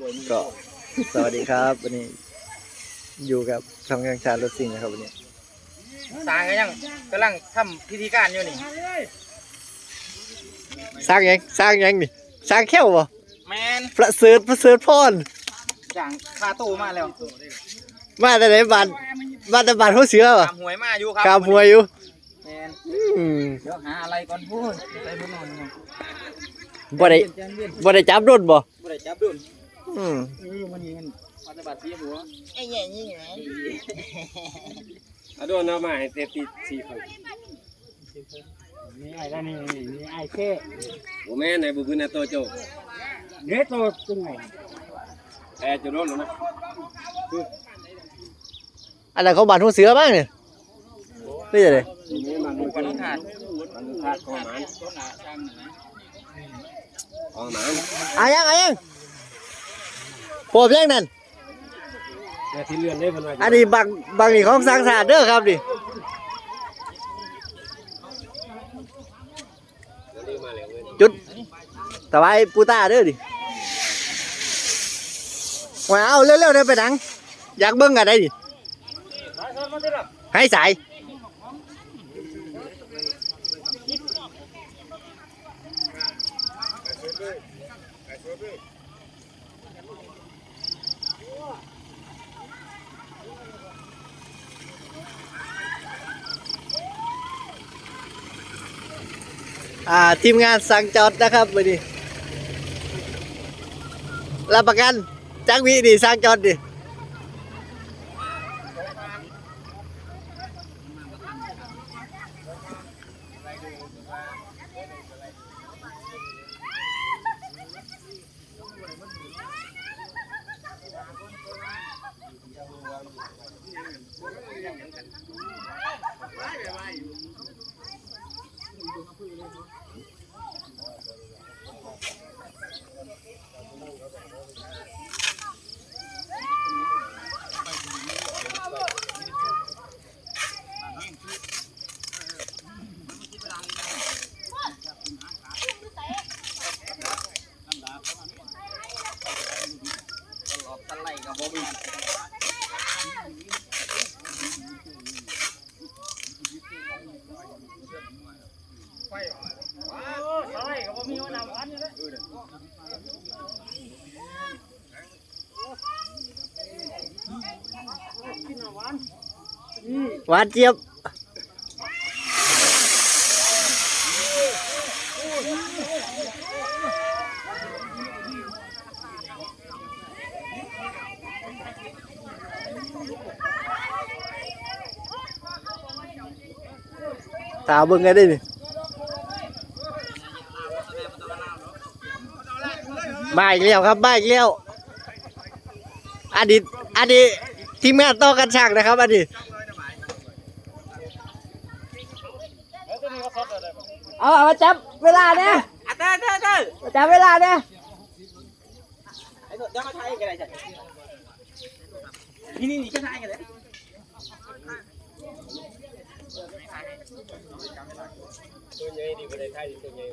ก็สวัสดีครับวันนี้อยู่กับช่องยังชารถสิ่งนะครับวันนี้สร้างกันยังกำลังทำพิธีการอยู่นี่สร้างยังสร้างยังนี่สร้างแค่วบ่แมนประเสริฐประเสริฐพรจ่างคาตู้มาแล้วมาแต่ไหนบ้านมาแต่บ้านหัวเสือบ่ตามหวยมาอยู่ครับกามหัวอยู่แมนอืมเดี๋ยวหาอะไรก่อนพูดใส่บุญนอนเนาะบ่ได้เย็นเย็นบ่ได้จับรถบ่บ่ได้จับดุน อืมเออมันนี่มันปฏิบัติเสียหัวไอ้แย่ยิ่งไงเอาโดนเอามาให้เตะติดสี่คนนี่ไอ้นี่นี่ไอ้เท่โอ้แม่ในบุกุนาโตโจเนื้อตัวตรงไหนแต่จะโดนแล้วนะอันนั้นเขาบ้านหัวเสือบ้างเนี่ยนี่จะได้นี่มันผู้กันขาดมันขาดคอหมันต้นหนาช่างนะคอหมันอายังอายัง พบยังนั่นแต่ที่เลื่อนได้เพิ่นว่าอันนี้บางบางนี่ของสร้างสรรค์เด้อครับดินี่มาแล้วเว้ยจุดถวายปูตาเด้อดิว้าวเร็วๆเด้อไปหนัง อยากเบิ่งกันได้ดิให้สาย อ่าทีมงานสั่งจอดนะครับวันนี้รับประกันจักวีดิสั่งจอดดิ หวานเจี๊ยบ ตาเบิ่งกันได้ดิมาอีกแล้วครับมาอีกแล้วอดีตอดีตทีมงานต่อกันช่างนะครับอดีตเอาเอามาจับเวลาเนี่ยอะเด้อเด้อเด้อมาจับเวลาเนี่ยไอ้ตัวเดี๋ยวมาถ่ายกันได้จ้ะนี่นี่นี่ก็ถ่ายกันเลย ตัวใหญ่ดีบ่ได้ไทยตัวใหญ่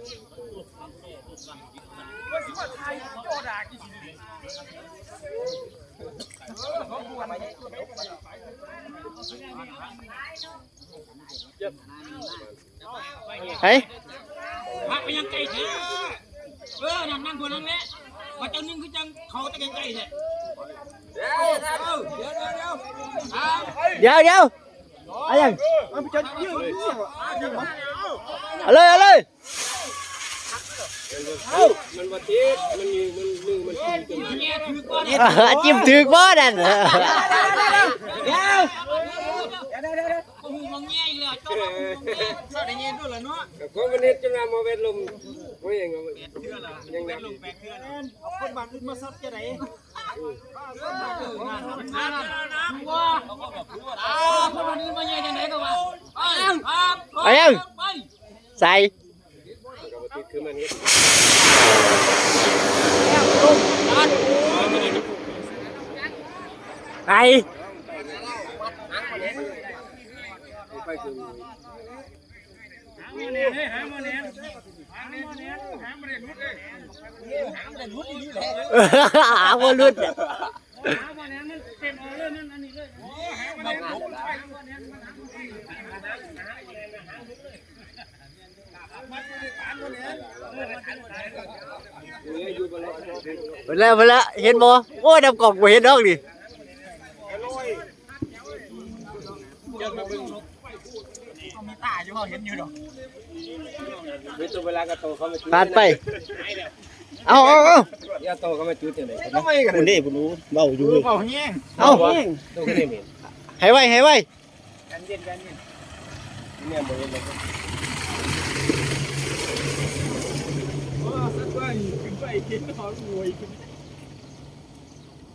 เฮ้ยพักไปยังไก่แท้เออนั่งนั่งคนนั่งแหละมาเจ้านึงคือจังเขาตะไก่แท้เดี๋ยวเดี๋ยวเดี๋ยวเดี๋ยวเดี๋ยว อ่าเดี๋ยวเเข้าได้ยินด้วยเหรอเนาะก็คนมันเฮ็ดจนว่ามาเวทลมบ่ยังเอายังไงเอาคนบ้านอื่นมาซัดจะไหนอ่านะว่าอ่าคนมันนี้มาแง่จังไหนก็ว่าไปครับไปใส่ก็บ่ติดคือมันเฮ็ดไปไป คือหางมาเนี่ยหางมาเนี่ยหางมาเนี่ยหางมาเนี่ยรุดเลยหางมันรุดนี่แหละหาบ่หลุดหางมันนั้นมันเต็มเอาเลยมันอันนี้เลยโอ้หางมันนั้นไปแล้วไปแล้วเห็นบ่โอ้ยดำกล่องบ่เห็นดอกดิมีตา อยู่เขาเห็นอยู่ดอกมีตัวเวลากระโตเขามาจุดผ่านไป เอาเอาเอายาโตเขามาจุดยังไงทำไมกันคุณนี่บ่รู้เว้าอยู่เป่าแห้งเอาตัวนี้มีให้ไว้ให้ไว้กันเย็นกันเย็นเนี่ยบ่เห็นเลย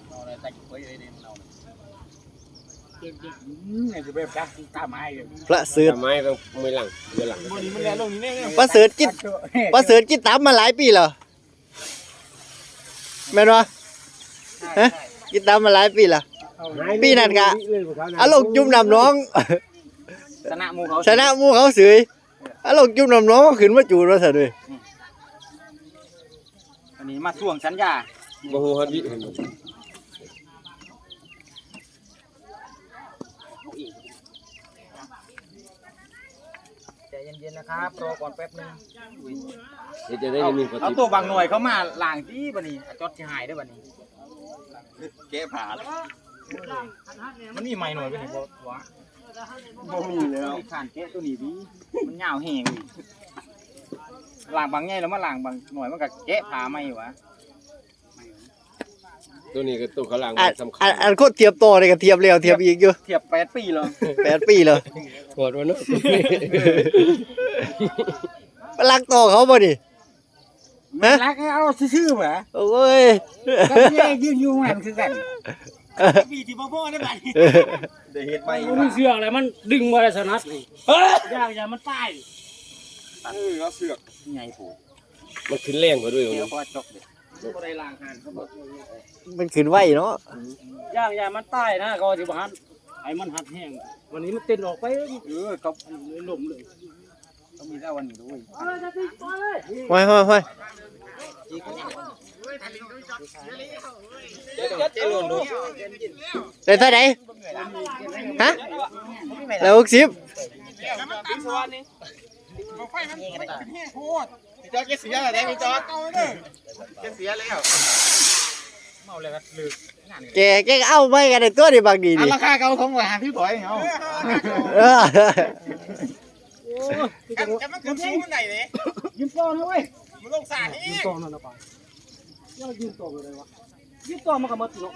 เอาอะไรแต่งไปเลยเด่นเรา พระเสริฐทำไมต้องมือหลังมือหลังบนนี้มันแล้วลงนี้แน่พระเสริฐกินพระเสริฐกินตามมาหลายปีแล้วแม่นบ่ฮะกินตามมาหลายปีแล้วปีนั้นกะอารมณ์จุ่มน้ำน้องชนะมูเขาชนะหมู่เขาเสยอารมณ์จุ่มน้ำน้องเขาขึ้นมาจูดว่าซะด้วยอันนี้มาส่วงสัญญาบ่ฮู้ฮัดวิเห็นบ่ใย็นๆนะครับรอก่อนแป๊บนึงเฮ็ดจะได้มีคนเอาติดตัวบางหน่วยเขามาล่างที่บันนี้จอดที่หายได้บันนี้เก็บผ่ามันมีไม่หน่วยไปไหนบ่วะบ่มีแล้วขานเกะตัวนี้ดีมันยาวแห้งล่างบางใหญ่แล้วมาล่างบางหน่วยมันก็เกะผ่าไม่วะ ตัวนี้ก็ตัวเขาหลังอันสำคัอัญนอันโคตรเทียบต่อเลยก็เทียบแล้วเทียบอีกอยู่เทียบแปดปีเลยแปดปีแล้วโหดวะเนาะรักต่อเขาบ่ดิฮะรักเอาซื่อๆหวะโอ้ยก็แย่ยืนอยู่หันคือกันปีที่พ่อพ่อได้ไหมได้เฮ็ดไปมันมีเสือกอะไรมันดึงมาได้สนัดนี่เฮ้ยยากอย่ามันตายใหญ่ผูกมันขึ้นแรงกว่าด้วยเดี๋ยวเนาะพอจ บเลยบ่ได้ล้างหันเขาบอกมันขึ้นไหวเนาะยากอย่ามันตายนะก็สิบ่หันให้มันหัดแห้งวันนี้มันเต้นออกไปเออก็เลยล้มเลยต้องมีแต่วันนี้ด้วยไว้ไว้ไว้เจ๊เจ๊ลนดูได้เท่าไหร่ฮะแล้วหกสิบ จอดเจ๊เสียอะไรพี่จอดเจ๊เสียแล้วเมาเลยก็ลืมแกแกก็เอาไม่กันในตัวนี่บางดีอัดินราคาเก่าของหวานพี่บอยเอาเออจะมันขึ้นสูงไหนเลยยืมต่อนะเว้ยมันลงสานี่ยืมต่อนั่นน่ะป่ะยังยืมต่อไปเลยวะยืมต่อมันก็หมดเนาะ